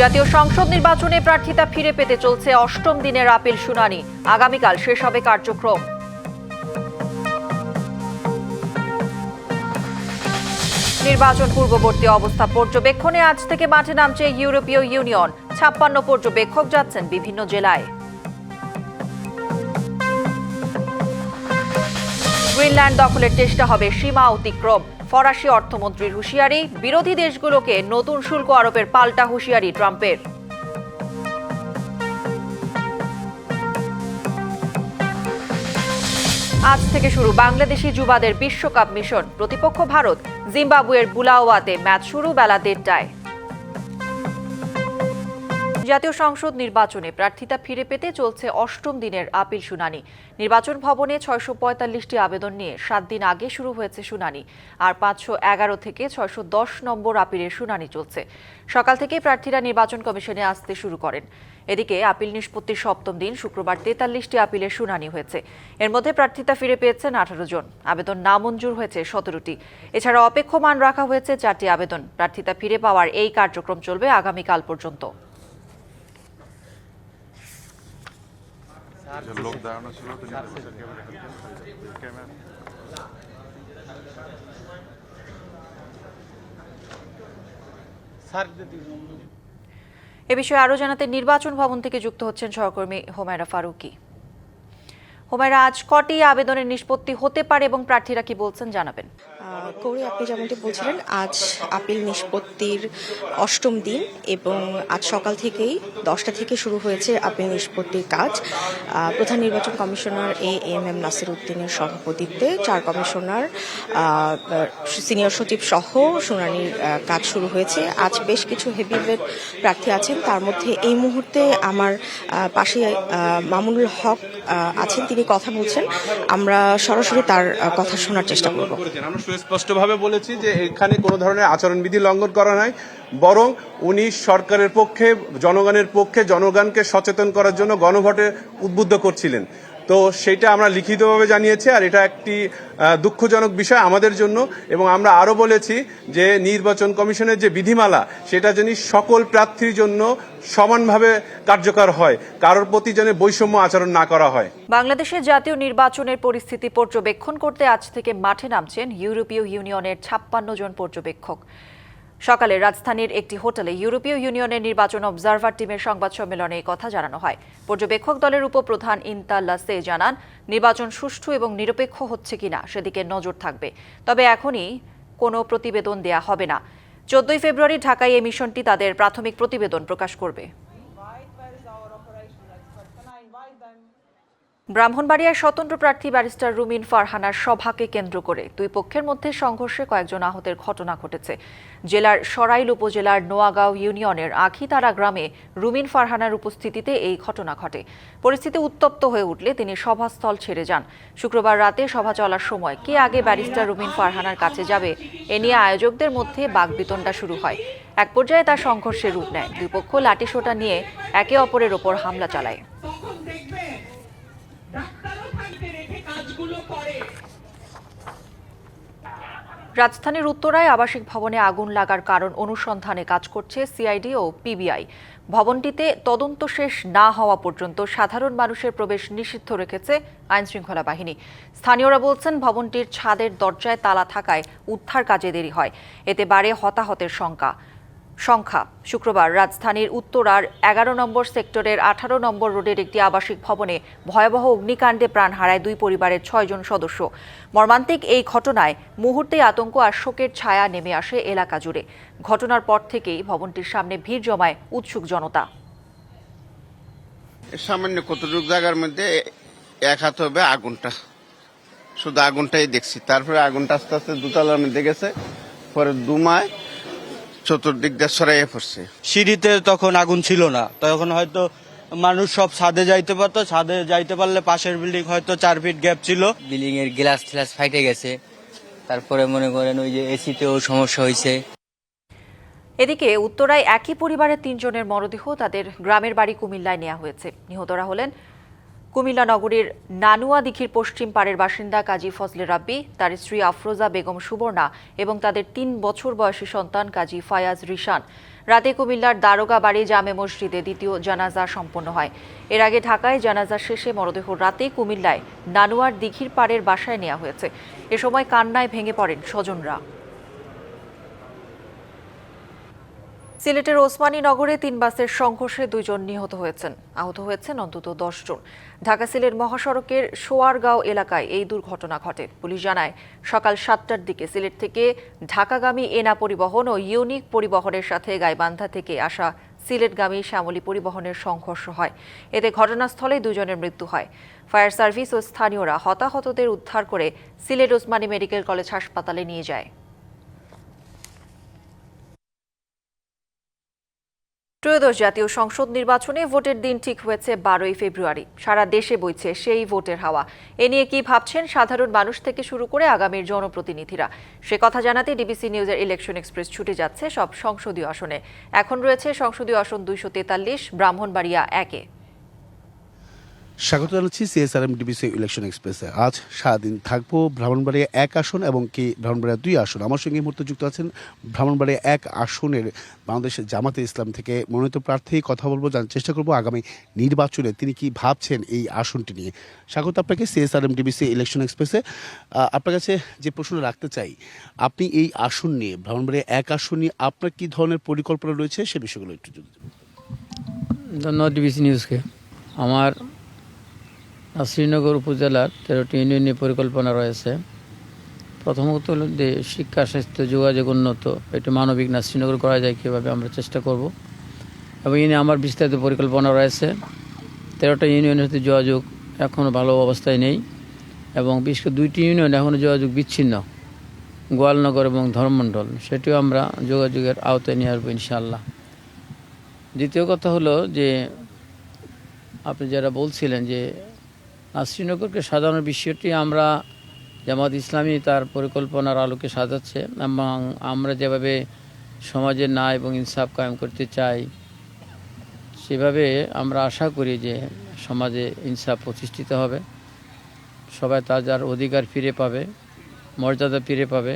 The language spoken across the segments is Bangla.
জাতীয় সংসদ নির্বাচনে প্রার্থিতা ফিরে পেতে চলছে অষ্টম দিনের আপিল শুনানি। আগামীকাল শেষ হবে কার্যক্রম। নির্বাচন পূর্ববর্তী অবস্থা পর্যবেক্ষণে আজ থেকে মাঠে নামছে ইউরোপীয় ইউনিয়ন। ছাপ্পান্ন পর্যবেক্ষক যাচ্ছেন বিভিন্ন জেলায়। গ্রিনল্যান্ড দখলের চেষ্টা হবে সীমা অতিক্রম। ফরাসি অর্থমন্ত্রীর হুঁশিয়ারি, বিরোধী দেশগুলোকে নতুন শুল্ক আরোপের পাল্টা হুঁশিয়ারি ট্রাম্পের। আজ থেকে শুরু বাংলাদেশি যুবাদের বিশ্বকাপ মিশন। প্রতিপক্ষ ভারত জিম্বাবুয়ের বুলাওয়াতে ম্যাচ শুরু বেলা দেড়টায়। জাতীয় সংসদ নির্বাচনে প্রার্থিতা ফিরে পেতে চলছে অষ্টম দিনের আপিল শুনানি। নির্বাচন ভবনে ছয়শো পঁয়তাল্লিশটি আবেদন নিয়ে সাত দিন আগে শুরু হয়েছে শুনানি, আর পাঁচশো এগারো থেকে ছয়শো দশ নম্বর আপিলের শুনানি চলছে। সকাল থেকে প্রার্থীরা নির্বাচন কমিশনে আসতে শুরু করেন। এদিকে আপিল নিষ্পত্তির সপ্তম দিন, শুক্রবার তেতাল্লিশটি আপিলের শুনানি হয়েছে। এর মধ্যে প্রার্থিতা ফিরে পেয়েছেন আঠারো জন। আবেদন নামঞ্জুর হয়েছে সতেরোটি। এছাড়া অপেক্ষমান রাখা হয়েছে চারটি আবেদন। প্রার্থিতা ফিরে পাওয়ার এই কার্যক্রম চলবে আগামীকাল পর্যন্ত। যে লোক দাঁড়ানো ছিল তিনি ক্যামেরা এ বিষয়ে আরও জানাতে নির্বাচন ভবন থেকে যুক্ত হচ্ছেন সহকর্মী হোমায়রা ফারুকি। হোমায়রা আজ কটি আবেদনের নিষ্পত্তি হতে পারে এবং প্রার্থীরা কি বলছেন জানাবেন। কৌরি আপনি যেমনটি বলছিলেন, আজ আপিল নিষ্পত্তির অষ্টম দিন এবং আজ সকাল থেকেই দশটা থেকে শুরু হয়েছে আপিল নিষ্পত্তির কাজ। প্রধান নির্বাচন commissioner A M M Nasir উদ্দিনের সভাপতিত্বে চার কমিশনার সিনিয়র সচিব সহ শুনানির কাজ শুরু হয়েছে। আজ বেশ কিছু হেভিওয়েট প্রার্থী আছেন। তার মধ্যে এই মুহূর্তে আমার পাশে মামুনুল হক আছেন। তিনি কথা বলছেন, আমরা সরাসরি তার কথা শোনার চেষ্টা করব। আমরা সুস্পষ্টভাবে বলেছি যে এখানে কোনো ধরনের আচরণবিধি লঙ্ঘন করা নয় বরং উনি সরকারের পক্ষে, জনগণের পক্ষে জনগণকে সচেতন করার জন্য গণভোটে উদ্বুদ্ধ করছিলেন। তো সেটা আমরা লিখিতভাবে জানিয়েছি, আর এটা একটি দুঃখজনক বিষয় আমাদের জন্য। এবং আমরা আরও বলেছি যে নির্বাচন কমিশনের যে বিধিমালা, সেটা যেন সকল প্রার্থীর জন্য সমানভাবে কার্যকর হয়। কারোর প্রতি যেন বৈষম্য আচরণ না করা হয়। বাংলাদেশের জাতীয় নির্বাচনের পরিস্থিতি পর্যবেক্ষণ করতে আজ থেকে মাঠে নামছেন ইউরোপীয় ইউনিয়নের ছাপ্পান্ন জন পর্যবেক্ষক। সকালে রাজধানীর একটি হোটেলে ইউরোপীয় ইউনিয়নের নির্বাচন অবজারভার টিমের সংবাদ সম্মেলনে কথা জানানো হয়। পর্যবেক্ষক দলের উপপ্রধান ইনতাল্লাসে জানান, নির্বাচন সুষ্ঠু এবং নিরপেক্ষ হচ্ছে কিনা সেদিকে নজর থাকবে। তবে এখনই কোনো প্রতিবেদন দেয়া হবে না। চোদ্দই ফেব্রুয়ারি ঢাকায় এই মিশনটি তাদের প্রাথমিক প্রতিবেদন প্রকাশ করবে। ব্রাহ্মণবাড়িয়ার স্বতন্ত্র প্রার্থী ব্যারিস্টার রুমিন ফারহানার সভাকে কেন্দ্র করে দুই পক্ষের মধ্যে সংঘর্ষে কয়েকজন আহতের ঘটনা ঘটেছে। জেলার সরাইল উপজেলার নোয়াগাঁও ইউনিয়নের আখিতারা গ্রামে রুমিন ফারহানার উপস্থিতিতে এই ঘটনা ঘটে। পরিস্থিতি উত্তপ্ত হয়ে উঠলে তিনি সভাস্থল ছেড়ে যান। শুক্রবার রাতে সভা চলার সময় কে আগে ব্যারিস্টার রুমিন ফারহানার কাছে যাবে, এ নিয়ে আয়োজকদের মধ্যে বাগবিতণ্ডা শুরু হয়। এক পর্যায়ে তা সংঘর্ষের রূপ নেয়। দুই পক্ষ লাঠিসোটা নিয়ে একে অপরের ওপর হামলা চালায়। রাজধানীর উত্তরায় আবাসিক ভবনে আগুন লাগার কারণ অনুসন্ধানে কাজ করছে সিআইডি ও পিবিআই। ভবনটিতে তদন্ত শেষ না হওয়া পর্যন্ত সাধারণ মানুষের প্রবেশ নিষিদ্ধ রেখেছে আইনশৃঙ্খলা বাহিনী। স্থানীয়রা বলছেন, ভবনটির ছাদের দরজায় তালা থাকায় উদ্ধার কাজে দেরি হয়। এতে বাড়ে হতাহতের সংখ্যা। সংখ্যা। শুক্রবার রাজধানীর উত্তরার এগারো নম্বর সেক্টরের আঠারো নম্বর রোডের একটি আবাসিক ভবনে ভয়াবহ অগ্নিকাণ্ডে প্রাণ হারায় দুই পরিবারের ছয়জন সদস্য। মর্মান্তিক এই ঘটনায় মুহূর্তে আতঙ্ক আর শোকের ছায়া নেমে আসে এলাকা জুড়ে। ঘটনার পর থেকেই ভবনটির সামনে ভিড় জমায় উৎসুক জনতা। সামান্য কতটুকু জায়গার মধ্যে এক হাত হবে আগুনটা। শুধু আগুনটাই দেখছি। তারপরে আগুনটা আস্তে আস্তে দুতলার মধ্যে গেছে। পরে দুমায় চতুর্দিক দিয়ে ছড়াইয়ে পড়ছে। সিঁড়িতে তখন আগুন ছিল না। তখন হয়তো মানুষ সব ছাদে যাইতে পারতো। ছাদে যাইতে পারলে পাশের বিল্ডিং হয়তো চার ফিট গ্যাপ ছিল। বিল্ডিং এর গ্লাস টিলাস ফাইটে গেছে। তারপরে মনে করেন ওই যে এসিতেও সমস্যা হয়েছে। এদিকে উত্তরায় একই পরিবারের তিনজনের মরদেহ তাদের গ্রামের বাড়ি কুমিল্লায় নেওয়া হয়েছে। নিহতরা হলেন কুমিল্লা নগরীর নানুয়া দিঘির পশ্চিম পাড়ের বাসিন্দা কাজী ফজলে রাব্বি, তার স্ত্রী আফরোজা বেগম সুবর্ণা এবং তাদের তিন বছর বয়সী সন্তান কাজী ফায়াজ রিশান। রাতে কুমিল্লার দারোগা বাড়ি জামে মসজিদে দ্বিতীয় জানাজা সম্পন্ন হয়। এর আগে ঢাকায় জানাজা শেষে মরদেহ রাতে কুমিল্লায় নানুয়ার দিঘির পাড়ের বাসায় নেওয়া হয়েছে। এ সময় কান্নায় ভেঙে পড়েন স্বজনরা। সিলেটের ওসমানী নগরে তিন বাসের সংঘর্ষে দুজন নিহত হয়েছেন। আহত হয়েছেন অন্তত দশ জন। ঢাকা সিলেট মহাসড়কের সোয়ারগাঁও এলাকায় এই দুর্ঘটনা ঘটে। পুলিশ জানায়, সকাল সাতটার দিকে সিলেট থেকে ঢাকাগামী এনা পরিবহন ও ইউনিক পরিবহনের সাথে গাইবান্ধা থেকে আসা সিলেটগামী শ্যামলী পরিবহনের সংঘর্ষ হয়। এতে ঘটনাস্থলে দুজনের মৃত্যু হয়। ফায়ার সার্ভিস ও স্থানীয়রা হতাহতদের উদ্ধার করে সিলেট ওসমানী মেডিকেল কলেজ হাসপাতালে নিয়ে যায়। ত্রয়োদশ জাতীয় সংসদ নির্বাচনে ভোটের দিন ঠিক হয়েছে বারোই ফেব্রুয়ারি। সারা দেশে বইছে সেই ভোটের হাওয়া। এ নিয়ে কি ভাবছেন সাধারণ মানুষ থেকে শুরু করে আগামীর জনপ্রতিনিধিরা? সে কথা জানাতে ডিবিসি নিউজের ইলেকশন এক্সপ্রেস ছুটে যাচ্ছে সব সংসদীয় আসনে। এখন রয়েছে সংসদীয় আসন দুইশো তেতাল্লিশ, ব্রাহ্মণবাড়িয়া একে। স্বাগত জানাচ্ছি সিএসআরএম ডিবিসি ইলেকশন এক্সপ্রেসে আজ সারাদিন থাকব ব্রাহ্মণবাড়িয়া এক আসন এবং কি ব্রাহ্মণবাড়িয়া দুই আসন। আমার সঙ্গে মুহূর্তে যুক্ত আছেন ব্রাহ্মণবাড়িয়া এক আসনের বাংলাদেশের জামাতে ইসলাম থেকে মনোনীত প্রার্থী। কথা বলব, জানার চেষ্টা করব আগামী নির্বাচনে তিনি কি ভাবছেন এই আসনটি নিয়ে। স্বাগত আপনাকে সিএসআরএম ডিবিসি ইলেকশন এক্সপ্রেসে আপনার কাছে যে প্রশ্ন রাখতে চাই, আপনি এই আসন নিয়ে, ব্রাহ্মণবাড়িয়া এক আসন নিয়ে আপনার কী ধরনের পরিকল্পনা রয়েছে সে বিষয়গুলো একটু ধন্যবাদ ডিবিসি নিউজকে আমার শ্রীনগর উপজেলার তেরোটি ইউনিয়নে পরিকল্পনা রয়েছে। প্রথমত হলো যে শিক্ষা, স্বাস্থ্য, যোগাযোগ উন্নত একটু মানবিক না শ্রীনগর করা যায় কীভাবে আমরা চেষ্টা করব। এবং এই নিয়ে আমার বিস্তারিত পরিকল্পনা রয়েছে। তেরোটা ইউনিয়নের সাথে যোগাযোগ এখনও ভালো অবস্থায় নেই এবং বিশেষ করে দুইটি ইউনিয়ন এখনও যোগাযোগ বিচ্ছিন্ন, গোয়ালনগর এবং ধর্মমণ্ডল। সেটিও আমরা যোগাযোগের আওতায় নিয়ে আসব ইনশাআল্লাহ। দ্বিতীয় কথা হলো যে আপনি যারা বলছিলেন যে শ্রীনগরকে সাজানোর বিষয়টি আমরা জামাত ইসলামী তার পরিকল্পনার আলোকে সাজাচ্ছে এবং আমরা যেভাবে সমাজের ন্যায় এবং ইনসাফ কায়েম করতে চাই, সেভাবে আমরা আশা করি যে সমাজে ইনসাফ প্রতিষ্ঠিত হবে। সবাই তার যার অধিকার ফিরে পাবে, মর্যাদা ফিরে পাবে।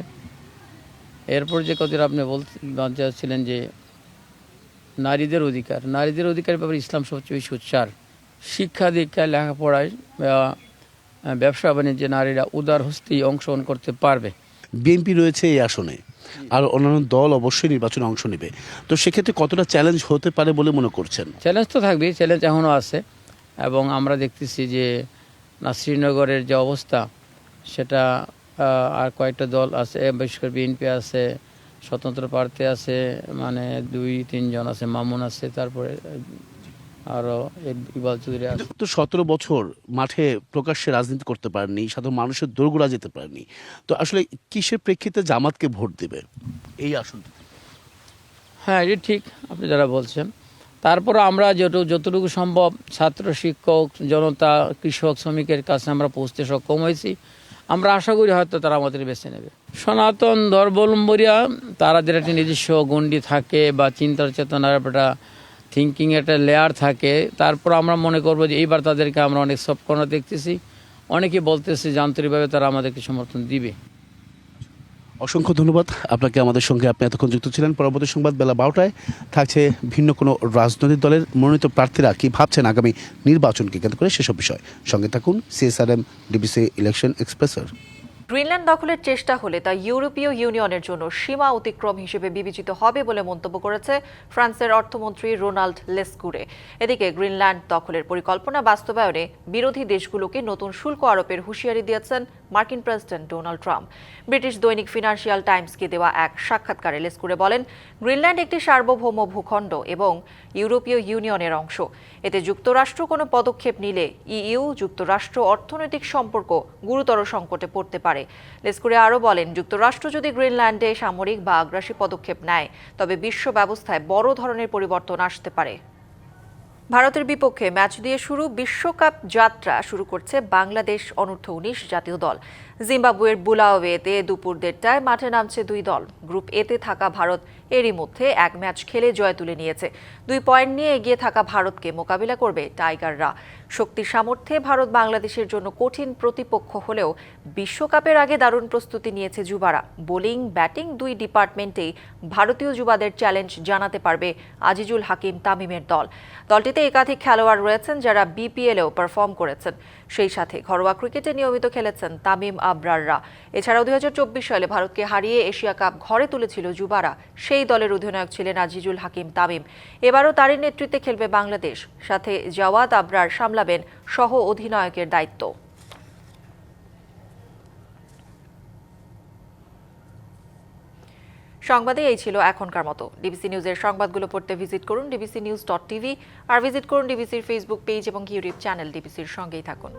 এরপর যে কদিন আপনি বলতে চাচ্ছিলেন যে নারীদের অধিকার, নারীদের অধিকারের ব্যাপারে ইসলাম সবচেয়ে বেশি উচ্চার। শিক্ষা দীক্ষায় লেখাপড়ায় ব্যবসা বাণিজ্যে নারীরা উদার হস্তেই অংশগ্রহণ করতে পারবে। বিএনপি রয়েছে এই আসনে আর অন্যান্য দল অবশ্যই নির্বাচনে অংশ নেবে। তো সেক্ষেত্রে কতটা চ্যালেঞ্জ হতে পারে বলে মনে করছেন? চ্যালেঞ্জ তো থাকবেই চ্যালেঞ্জ এখনও আছে। এবং আমরা দেখতেছি যে না শ্রীনগরের যে অবস্থা সেটা আর কয়েকটা দল আছে বিশেষ করে বিএনপি আছে স্বতন্ত্র প্রার্থী আছে মানে দুই তিনজন আছে মামুন আছে তারপরে আরও ইকবাল চৌধুরী আছে। তো সতেরো বছর মাঠে প্রকাশ্যে রাজনীতি করতে পারেননি সাধারণ মানুষের দোরগোড়া যেতে পারেননি। তো আসলে কিসের প্রেক্ষিতে জামাতকে ভোট দেবে? এই আসন হ্যাঁ এটা ঠিক আপনি যারা বলছেন। তারপর আমরা যত যতটুকু সম্ভব ছাত্র শিক্ষক জনতা কৃষক শ্রমিকের কাছে আমরা পৌঁছতে সক্ষম হয়েছি। আমরা আশা করি হয়তো তারা আমাদের বেছে নেবে। সনাতন ধর্মাবলম্বীরা তাদের একটা নিজস্ব গণ্ডি থাকে বা চিন্তার চেতনার একটা থিঙ্কিং একটা লেয়ার থাকে, তারপর আমরা মনে করব যে এইবার তাদেরকে আমরা অনেক সফট কর্নার দেখতেছি। অনেকে বলতেছে যে আন্তরিকভাবে তারা আমাদেরকে সমর্থন দিবে। অসংখ্য ধন্যবাদ আপনাকে আমাদের সঙ্গে, আপনি এতক্ষণ যুক্ত ছিলেন। পরবর্তী সংবাদ বেলা বারোটায় থাকছে ভিন্ন কোনো রাজনৈতিক দলের মনোনীত প্রার্থীরা কি ভাবছেন আগামী নির্বাচনকে কেন্দ্র করে সেসব বিষয়। সঙ্গে থাকুন সিএসআরএম ডিবিসি ইলেকশন এক্সপ্রেসর গ্রিনল্যান্ড দখলের চেষ্টা হলে তা ইউরোপীয় ইউনিয়নের জন্য সীমা অতিক্রম হিসেবে বিবেচিত হবে বলে মন্তব্য করেছে ফ্রান্সের অর্থমন্ত্রী রোনাল্ড লেসকুরে। এদিকে গ্রিনল্যান্ড দখলের পরিকল্পনা বাস্তবায়নে বিরোধী দেশগুলোকে নতুন শুল্ক আরোপের হুঁশিয়ারি দিয়েছেন মার্কিন প্রেসিডেন্ট ডোনাল্ড ট্রাম্প। ব্রিটিশ দৈনিক ফিনান্সিয়াল টাইমসকে দেওয়া এক সাক্ষাৎকারে লেসকুরে বলেন, গ্রিনল্যান্ড একটি সার্বভৌম ভূখণ্ড এবং ইউরোপীয় ইউনিয়নের অংশ। এতে যুক্তরাষ্ট্র কোনো পদক্ষেপ নিলে ইইউ, যুক্তরাষ্ট্র অর্থনৈতিক সম্পর্ক গুরুতর সংকটে পড়তে পারে। লেসকুরে আরও বলেন, যুক্তরাষ্ট্র যদি গ্রিনল্যান্ডে সামরিক বা আগ্রাসী পদক্ষেপ নেয়, তবে বিশ্ব ব্যবস্থায় বড় ধরনের পরিবর্তন আসতে পারে। ভারতের বিপক্ষে ম্যাচ দিয়ে শুরু বিশ্বকাপ যাত্রা শুরু করছে বাংলাদেশ অনূর্ধ্ব উনিশ জাতীয় দল। জিম্বাবুয়ের বুলাওয়েতে দুপুর দেড়টায় মাঠে নামছে দুই দল। গ্রুপ এতে থাকা ভারত এরই মধ্যে এক ম্যাচ খেলে জয় তুলে নিয়েছে। দুই পয়েন্ট নিয়ে এগিয়ে থাকা ভারতকে মোকাবিলা করবে টাইগাররা। শক্তির সামর্থ্যে ভারত বাংলাদেশের জন্য কঠিন প্রতিপক্ষ হলেও বিশ্বকাপের আগে দারুণ প্রস্তুতি নিয়েছে যুবারা। বোলিং, ব্যাটিং দুই ডিপার্টমেন্টেই ভারতীয় যুবাদের চ্যালেঞ্জ জানাতে পারবে আজিজুল হাকিম তামিমের দল। দলটিতে একাধিক খেলোয়াড় রয়েছেন যারা বিপিএলেও পারফর্ম করেছেন। সেই সাথে ঘরোয়া ক্রিকেটে নিয়মিত খেলেছেন তামিম আবরাররা। এছাড়াও দুই হাজার চব্বিশ সালে ভারতকে হারিয়ে এশিয়া কাপ ঘরে তুলেছিল যুবারা। সেই দলের অধিনায়ক ছিলেন আজিজুল হাকিম তামিম। এবারও তারই নেতৃত্বে খেলবে বাংলাদেশ। সাথে জাওয়াদ আবরার সামলাবেন সহ অধিনায়কের দায়িত্ব। সংবাদে এই ছিল এখনকার মতো। ডিবিসি নিউজের সংবাদগুলো পড়তে ভিজিট করুন ডিবিসি নিউজ ডট টিভি আর ভিজিট করুন ডিবিসির ফেসবুক পেজ এবং ইউটিউব চ্যানেল ডিবিসির সঙ্গেই থাকুন।